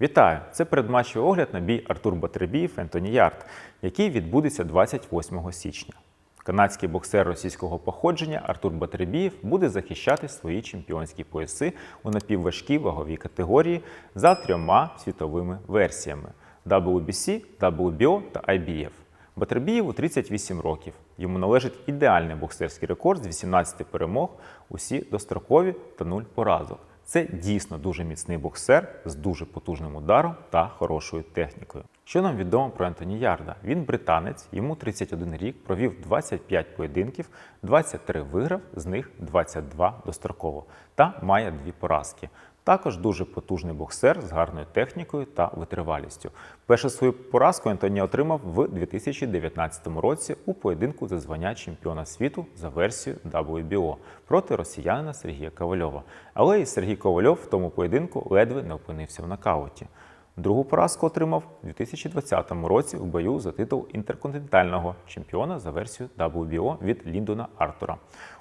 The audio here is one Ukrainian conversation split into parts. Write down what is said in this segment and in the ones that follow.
Вітаю! Це передматчевий огляд на бій Артур Батребієв Ентоні Ярд, який відбудеться 28 січня. Канадський боксер російського походження Артур Батребієв буде захищати свої чемпіонські пояси у напівважкій ваговій категорії за трьома світовими версіями WBC, WBO та IBF. Батребієву 38 років. Йому належить ідеальний боксерський рекорд з 18 перемог, усі дострокові та 0 поразок. Це дійсно дуже міцний боксер з дуже потужним ударом та хорошою технікою. Що нам відомо про Ентоні Ярда? Він британець, йому 31 рік, провів 25 поєдинків, 23 виграв, з них 22 достроково та має дві поразки. Також дуже потужний боксер з гарною технікою та витривалістю. Першу свою поразку Ентоні отримав в 2019 році у поєдинку за звання чемпіона світу за версією WBO проти росіянина Сергія Ковальова. Але і Сергій Ковальов в тому поєдинку ледве не опинився в нокауті. Другу поразку отримав у 2020 році в бою за титул інтерконтинентального чемпіона за версією WBO від Ліндона Артура.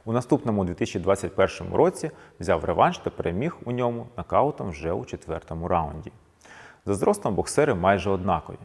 У наступному 2021 році взяв реванш та переміг у ньому нокаутом вже у четвертому раунді. За зростом боксери майже однакові.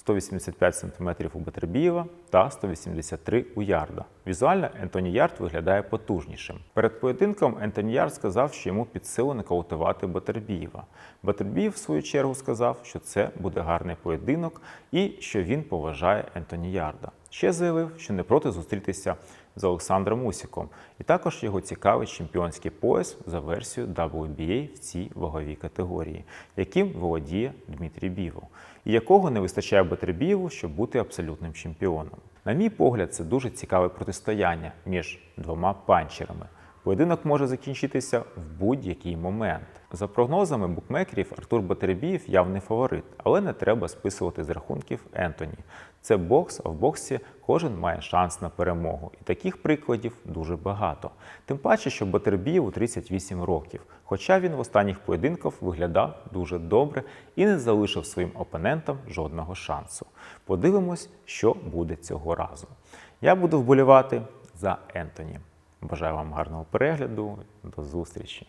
185 см у Батербієва та 183 у Ярда. Візуально Ентоні Ярд виглядає потужнішим. Перед поєдинком Ентоні Ярд сказав, що йому під силу нокаутувати Батербієва. Батербієв, в свою чергу, сказав, що це буде гарний поєдинок і що він поважає Ентоні Ярда. Ще заявив, що не проти зустрітися з Олександром Усіком, і також його цікавить чемпіонський пояс за версією WBA в цій ваговій категорії, яким володіє Дмитрій Бівов, і якого не вистачає Батребієву, щоб бути абсолютним чемпіоном. На мій погляд, це дуже цікаве протистояння між двома панчерами. Поєдинок може закінчитися в будь-який момент. За прогнозами букмекерів, Артур Батербієв явний фаворит, але не треба списувати з рахунків Ентоні. Це бокс, а в боксі кожен має шанс на перемогу. І таких прикладів дуже багато. Тим паче, що Батербієву 38 років, хоча він в останніх поєдинках виглядав дуже добре і не залишив своїм опонентам жодного шансу. Подивимось, що буде цього разу. Я буду вболівати за Ентоні. Бажаю вам гарного перегляду. До зустрічі!